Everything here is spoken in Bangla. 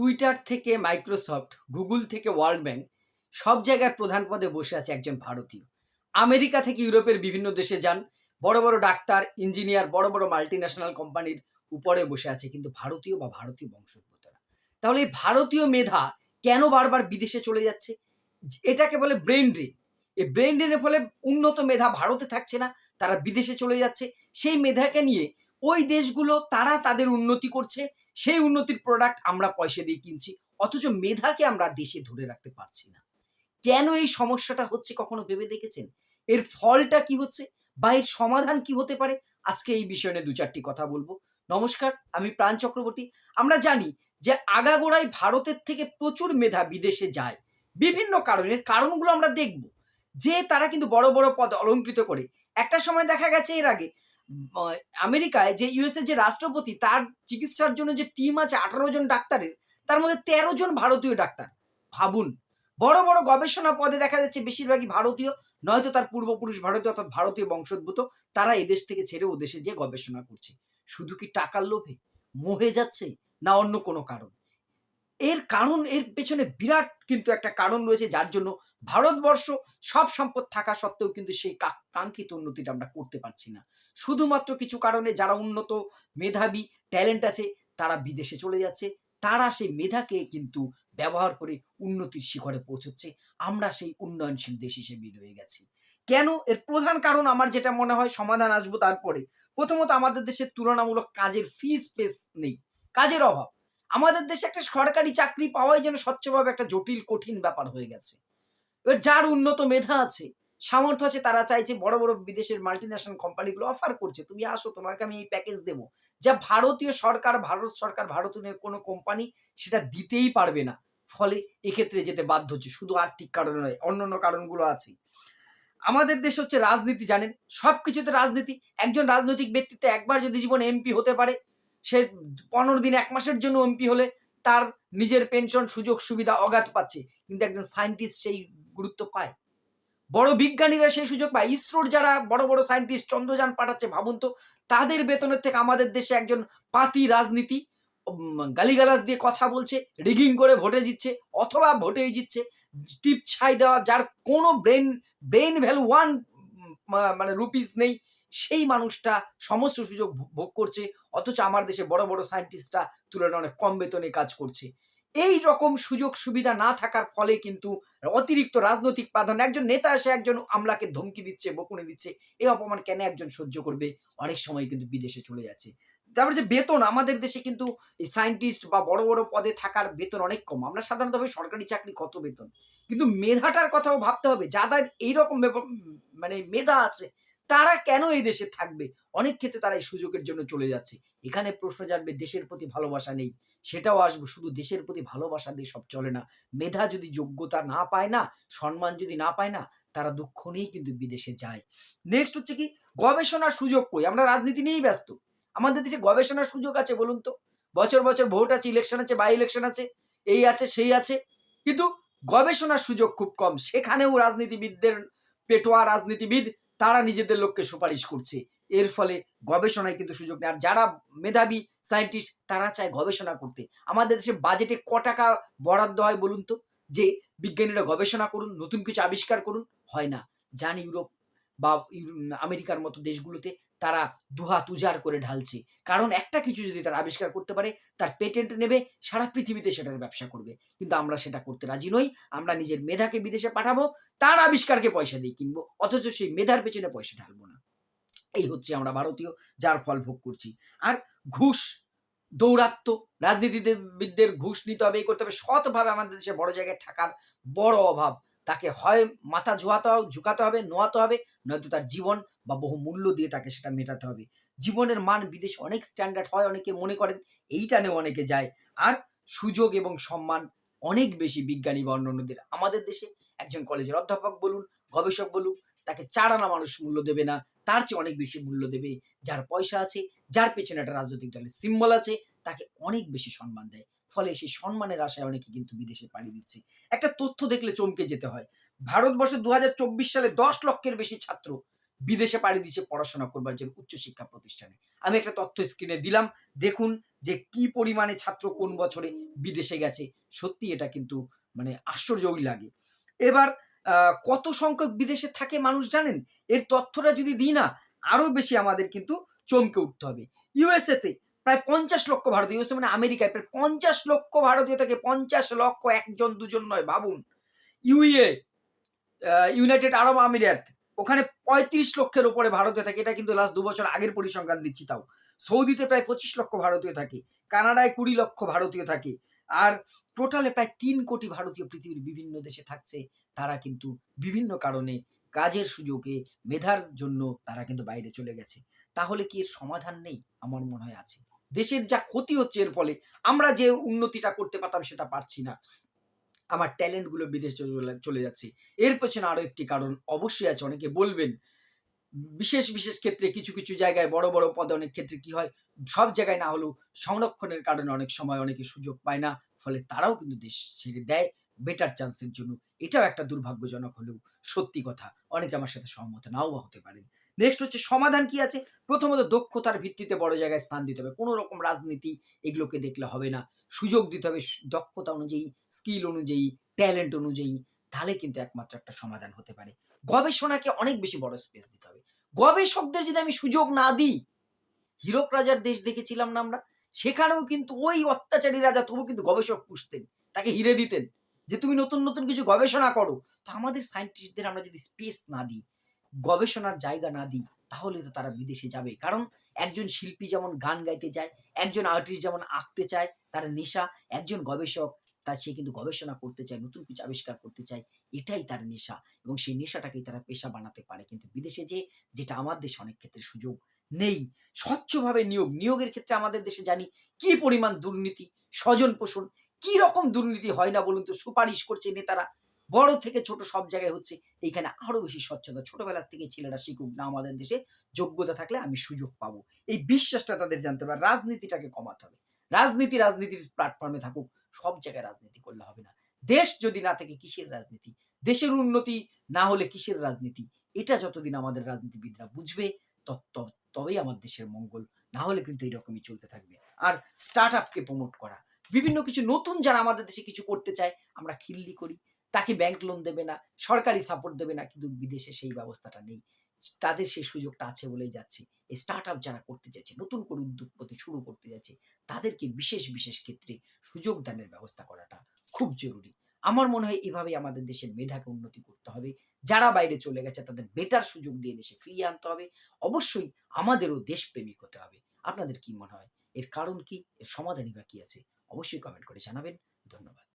টুইটার থেকে মাইক্রোসফট, গুগল থেকে ওয়ার্ল্ড ব্যাংক, সব জায়গায় প্রধান পদে বসে আছে একজন ভারতীয়। আমেরিকা থেকে ইউরোপের বিভিন্ন দেশে যান, বড় বড় ডাক্তার, ইঞ্জিনিয়ার, বড় বড় মাল্টি ন্যাশনাল কোম্পানির উপরে বসে আছে কিন্তু ভারতীয় বা ভারতীয় বংশোদ্ভূতরা। তাহলে এই ভারতীয় মেধা কেন বারবার বিদেশে চলে যাচ্ছে? এটাকে বলে ব্রেন ড্রেন। এই ব্রেন ড্রেনের ফলে উন্নত মেধা ভারতে থাকছে না, তারা বিদেশে চলে যাচ্ছে। সেই মেধাকে নিয়ে ওই দেশগুলো তারা তাদের উন্নতি করছে সেই উন্নতির প্রোডাক্ট আমরা পয়সা দিয়ে কিনছি, অথচ মেধাকে আমরা দেশে ধরে রাখতে পারছি না। কেন এই সমস্যাটা হচ্ছে কখনো ভেবে দেখেছেন? এর ফলটা কি হচ্ছে বা এর সমাধান কি হতে পারে? আজকে এই বিষয় নিয়ে দু চারটি কথা বলব। নমস্কার, আমি প্রাণ চক্রবর্তী। আমরা জানি যে আগাগোড়াই ভারতের থেকে প্রচুর মেধা বিদেশে যায়। বিভিন্ন কারণের কারণগুলো আমরা দেখব। যে তারা কিন্তু বড় বড় পদ অলঙ্কৃত করে। একটা সময় দেখা গেছে এর আগে আমেরিকায় যে ইউএসএ যে রাষ্ট্রপতি, তার চিকিৎসার জন্য যে টিম আছে আঠারো জন ডাক্তারের, তার মধ্যে তেরো জন ভারতীয় ডাক্তার। ভাবুন, বড় বড় গবেষণা পদে দেখা যাচ্ছে বেশিরভাগই ভারতীয়, নয়তো তার পূর্বপুরুষ ভারতীয় অর্থাৎ ভারতীয় বংশোদ্ভূত, তারা এদেশ থেকে ছেড়ে ও দেশে যে গবেষণা করছে। শুধু কি টাকার লোভে? মোহে যাচ্ছে না অন্য কোনো কারণ? এর কারণ, এর পেছনে বিরাট কিন্তু একটা কারণ রয়েছে, যার জন্য ভারতবর্ষ সব সম্পদ থাকা সত্ত্বেও কিন্তু সেই কাঙ্ক্ষিত উন্নতিটা আমরা করতে পারছি না। শুধুমাত্র কিছু কারণে যারা উন্নত মেধাবী ট্যালেন্ট আছে, তারা বিদেশে চলে যাচ্ছে। তারা সেই মেধাকে কিন্তু ব্যবহার করে উন্নতির শিখরে পৌঁছচ্ছে। আমরা সেই উন্নয়নশীল দেশ হিসেবে রয়ে গেছি। কেন? এর প্রধান কারণ আমার যেটা মনে হয় সমাধান আসব তারপরে। প্রথমত আমাদের দেশের তুলনামূলক কাজের ফি স্পেস নেই। কাজের অভাব। আমাদের দেশে একটা সরকারি চাকরি পাওয়াই যেন স্বচ্ছভাবে একটা জটিল, কঠিন ব্যাপার হয়ে গেছে। এবার যার উন্নত মেধা আছে, সামর্থ্য আছে, তারা চাইছে বড় বড় বিদেশের মাল্টি ন্যাশনাল কোম্পানিগুলো অফার করছে। তুমি আসো, তোমাকে আমি এই প্যাকেজ দেবো। যা ভারতীয় সরকার, ভারত সরকার ভারতীয় কোনো কোম্পানি সেটা দিতেই পারবে না। ফলে এক্ষেত্রে যেতে বাধ্য হচ্ছে, শুধু আর্থিক কারণে নয়, অন্যান্য কারণগুলো আছে। আমাদের দেশ হচ্ছে রাজনীতি, জানেন? সব কিছুতে রাজনীতি। একজন রাজনৈতিক ব্যক্তিত্ব একবার যদি জীবনে এমপি হতে পারে সে পনেরো দিন, এক মাসের জন্য এমপি হলে তার নিজের পেনশন সুযোগ, সুবিধা অগাধ পাচ্ছে। কিন্তু একজন সায়েন্টিস্ট সেই গুরুত্ব পায়। বড় বিজ্ঞানীরা সেই সুযোগ পায়। ইসরোর যারা বড় বড় সায়েন্টিস্ট চন্দ্রযান পাঠাচ্ছে, ভাবুন তো, তাদের বেতনের থেকে আমাদের দেশে একজন পাতি রাজনীতি গালিগালাজ দিয়ে কথা বলছে রিগিং করে ভোটে জিতছে, অথবা ভোটেই জিতছে, টিপ ছাই দেওয়া, যার কোনো ব্রেন ব্রেন ভ্যালু ওয়ান মানে রুপিস নেই সেই মানুষটা সমস্ত সুযোগ ভোগ করছে, অথচ আমার দেশে বড় বড় সায়েন্টিস্টরা তুলনায় অনেক কম বেতনে কাজ করছে। এই রকম সুযোগ সুবিধা না থাকার ফলে কিন্তু অতিরিক্ত রাজনৈতিক প্রাধান্য, একজন নেতা এসে একজন আমলাকে ধমকি দিচ্ছে, বকুনি দিচ্ছে, এই অপমান কেন একজন সহ্য করবে? অনেক সময় কিন্তু বিদেশে চলে যাচ্ছে। তারপরে যে বেতন, আমাদের দেশে কিন্তু সায়েন্টিস্ট বা বড় বড় পদে থাকার বেতন অনেক কম। আমরা সাধারণত ভাবি সরকারি চাকরি কত বেতন? কিন্তু মেধাটার কথাও ভাবতে হবে। যাদের এইরকম মানে মেধা আছে তারা কেন এই দেশে থাকবে? অনেক ক্ষেত্রে তারা এই সুযোগের জন্য চলে যাচ্ছে। এখানে প্রশ্ন জানবে দেশের প্রতি ভালোবাসা নেই। সেটাও আসব, শুধু দেশের প্রতি ভালোবাসা দিয়ে সব চলে না। মেধা যদি যোগ্যতা না পায় না, সম্মান যদি না পায় না, তারা দুঃখ নিয়েই কিন্তু বিদেশে যায়। নেক্সট হচ্ছে কি? গবেষণার সুযোগ কই? আমরা রাজনীতি নিয়েই ব্যস্ত। আমাদের দেশে গবেষণার সুযোগ আছে বলুন তো। বছর বছর ভোট আছে ইলেকশন আছে বাই ইলেকশন আছে, এই আছে, সেই আছে। কিন্তু গবেষণার সুযোগ খুব কম। সেখানেও রাজনীতিবিদদের পেটোয়া, রাজনীতিবিদ তারা নিজেদের লোককে সুপারিশ করছে। এর ফলে গবেষণায় কিন্তু সুযোগ নেই। আর যারা মেধাবী সায়েন্টিস্ট তারা চায় গবেষণা করতে। আমাদের দেশে বাজেটে ক টাকা বরাদ্দ হয় বলুন তো? যে বিজ্ঞানীরা গবেষণা করুন, নতুন কিছু আবিষ্কার করুন, হয় না। যান ইউরোপ বা আমেরিকার মতো দেশগুলোতে তারা দুহাত উজাড় করে ঢালছে। কারণ একটা কিছু যদি তারা আবিষ্কার করতে পারে, তার পেটেন্ট নেবে, সারা পৃথিবীতে সেটার ব্যবসা করবে। কিন্তু আমরা সেটা করতে রাজি নই, আমরা নিজের মেধাকে বিদেশে পাঠাবো, তার আবিষ্কারকে পয়সা দিয়ে কিনবো, অথচ সেই মেধার পেছনে পয়সা ঢালবো না। এই হচ্ছে আমরা ভারতীয়, যার ফল ভোগ করছি। আর ঘুষ, দৌরাত্ম রাজনীতিবিদদের ঘুষ নিতে হবে এই করতে হবে, সৎভাবে আমাদের দেশে বড় জায়গায় থাকার বড় অভাব। তাকে হয় মাথা ঝুয়াতে হবে, ঝুঁকাতে হবে, নোয়াতে হবে, নয়তো তার জীবন বা বহু মূল্য দিয়ে তাকে সেটা মেটাতে হবে। জীবনের মান বিদেশে অনেক স্ট্যান্ডার্ড হয়, অনেকে মনে করেন এইটা নিয়ে অনেকে যায়। আর সুযোগ এবং সম্মান অনেক বেশি বিজ্ঞানী বা অন্যান্যদের। আমাদের দেশে একজন কলেজের অধ্যাপক বলুন, গবেষক বলুন তাকে চার আনা মানুষ মূল্য দেবে না, তার চেয়ে অনেক বেশি মূল্য দেবে। যার পয়সা আছে, যার পেছনে একটা রাজনৈতিক দলের সিম্বল আছে, তাকে অনেক বেশি সম্মান দেয়। ফলে সেই সম্মানের আশায় অনেকে কিন্তু বিদেশে পাড়ি দিচ্ছে। একটা তথ্য দেখলে চমকে যেতে হয়। ভারতবর্ষে দু সালে দশ লক্ষের বেশি ছাত্র বিদেশে পাড়ি দিচ্ছে পড়াশোনা করবার জন্য উচ্চশিক্ষা প্রতিষ্ঠানে। আমি একটা তথ্য স্ক্রিনে দিলাম। দেখুন যে কি পরিমাণে ছাত্র কোন বছরে বিদেশে গেছে। সত্যি এটা কিন্তু মানে আশ্চর্যই লাগে। এবার কত সংখ্যক বিদেশে থাকে মানুষ জানেন? এর তথ্যটা যদি দিই না আরও বেশি আমাদের কিন্তু চমকে উঠতে হবে। ইউএসএ তে প্রায় পঞ্চাশ লক্ষ ভারতীয়, ইউএসএ মানে আমেরিকায় প্রায় পঞ্চাশ লক্ষ ভারতীয় থাকে পঞ্চাশ লক্ষ একজন, দুজন নয়, ভাবুন। ইউএ ইউনাইটেড আরব আমিরাত, ওখানে পঁয়ত্রিশ লক্ষের উপরে ভারতীয় থাকে। এটা কিন্তু লাস্ট দু বছর আগের পরিসংখ্যান দিচ্ছি তাও। সৌদিতে প্রায় পঁচিশ লক্ষ ভারতীয় থাকে। কানাডায় কুড়ি লক্ষ ভারতীয় থাকে। আর টোটালে প্রায় তিন কোটি ভারতীয় পৃথিবীর বিভিন্ন দেশে থাকছে। তারা কিন্তু বিভিন্ন কারণে কাজের সুযোগে মেধার জন্য তারা কিন্তু বাইরে চলে গেছে। তাহলে কি এর সমাধান নেই? আমার মনে হয় আছে। দেশের যা ক্ষতি হচ্ছে এর ফলে, আমরা যে উন্নতিটা করতে পারতাম সেটা পারছি না। আমার ট্যালেন্টগুলো বিদেশ চলে- যাচ্ছে। এর পেছনে আরও একটি কারণ অবশ্যই আছে, অনেকে বলবেন, বিশেষ বিশেষ ক্ষেত্রে কিছু কিছু জায়গায় বড় বড় পদে অনেক ক্ষেত্রে কি হয়, সব জায়গায় না হলেও সংরক্ষণের কারণে অনেক সময় অনেকে সুযোগ পায় না, ফলে তারাও কিন্তু দেশ ছেড়ে দেয় বেটার চান্সের জন্য। এটাও একটা দুর্ভাগ্যজনক হলেও সত্যি কথা। অনেকে আমার সাথে সহমত নাও হতে পারেন। নেক্সট হচ্ছে সমাধান কি আছে? প্রথমত দক্ষতার ভিত্তিতে বড় জায়গায় স্থান দিতে হবে। কোনো রকম রাজনীতি এগুলোকে দেখলে হবে না। সুযোগ দিতে হবে দক্ষতা অনুযায়ী স্কিল অনুযায়ী ট্যালেন্ট অনুযায়ী। তাহলে কিন্তু একমাত্র একটা সমাধান হতে পারে। গবেষণাকে অনেক বেশি বড় স্পেস দিতে হবে। গবেষকদের যদি আমি সুযোগ না দিই, হীরক রাজার দেশ দেখেছিলাম না আমরা? সেখানেও কিন্তু ওই অত্যাচারী রাজা, তবু কিন্তু গবেষক পুষতেন। তাকে হিরে দিতেন যে, তুমি নতুন নতুন কিছু গবেষণা করো। তো আমাদের সায়েন্টিস্টদের আমরা যদি স্পেস না দিই গবেষণার জায়গা না দিই, তাহলে তো তারা বিদেশে যাবে। কারণ একজন শিল্পী যেমন গান গাইতে যায় একজন আর্টিস্ট যেমন আঁকতে চায়, তার নেশা, একজন গবেষক তার সে কিন্তু গবেষণা করতে চায়, নতুন কিছু আবিষ্কার করতে চায়, এটাই তার নেশা। এবং সেই নেশাটাকেই তারা পেশা বানাতে পারে। কিন্তু বিদেশে যে, যেটা আমার দেশে অনেক ক্ষেত্রে সুযোগ নেই, স্বচ্ছভাবে নিয়োগ, নিয়োগের ক্ষেত্রে আমাদের দেশে জানি কি পরিমাণ দুর্নীতি, স্বজন পোষণ, কি রকম দুর্নীতি হয় না বলুন তো, সুপারিশ করছে নেতারা বড় থেকে ছোট সব জায়গায় হচ্ছে এইখানে আরও বেশি স্বচ্ছতা। ছোটবেলার থেকে ছেলেরা শিখুক না আমাদের দেশে, যোগ্যতা থাকলে আমি সুযোগ পাবো। এই বিশ্বাসটা তাদের জানতে হবে রাজনীতিটাকে কমাতে হবে। রাজনীতি রাজনীতির প্ল্যাটফর্মে থাকুক, সব জায়গায় রাজনীতি করলে হবে না। দেশ যদি না থাকে, কিসের রাজনীতি? দেশের উন্নতি না হলে কিসের রাজনীতি? এটা যতদিন আমাদের রাজনীতিবিদরা বুঝবে তবেই আমার দেশের মঙ্গল। না হলে কিন্তু এরকমই চলতে থাকবে। আর স্টার্ট আপকে প্রমোট করা। বিভিন্ন কিছু নতুন যারা আমাদের দেশে কিছু করতে চায়, আমরা খিল্লি করি। তাকে ব্যাংক লোন দেবে না, সরকারি সাপোর্ট দেবে না, কিন্তু বিদেশে সেই ব্যবস্থাটা নেই। তাদের সেই সুযোগটা আছে বলেই যাচ্ছে। এই স্টার্ট আপ যারা করতে যাচ্ছে, নতুন করে উদ্যোগপতি শুরু করতে যাচ্ছে, তাদেরকে বিশেষ বিশেষ ক্ষেত্রে সুযোগ দানের ব্যবস্থা করাটা খুব জরুরি। আমার মনে হয় এভাবে আমাদের দেশের মেধাকে উন্নতি করতে হবে। যারা বাইরে চলে গেছে, তাদের বেটার সুযোগ দিয়ে দেশে ফিরিয়ে আনতে হবে। অবশ্যই আমাদেরও দেশপ্রেমিক হতে হবে। আপনাদের কি মনে হয়? এর কারণ কি? এর সমাধানই বা কি আছে? অবশ্যই কমেন্ট করে জানাবেন। ধন্যবাদ।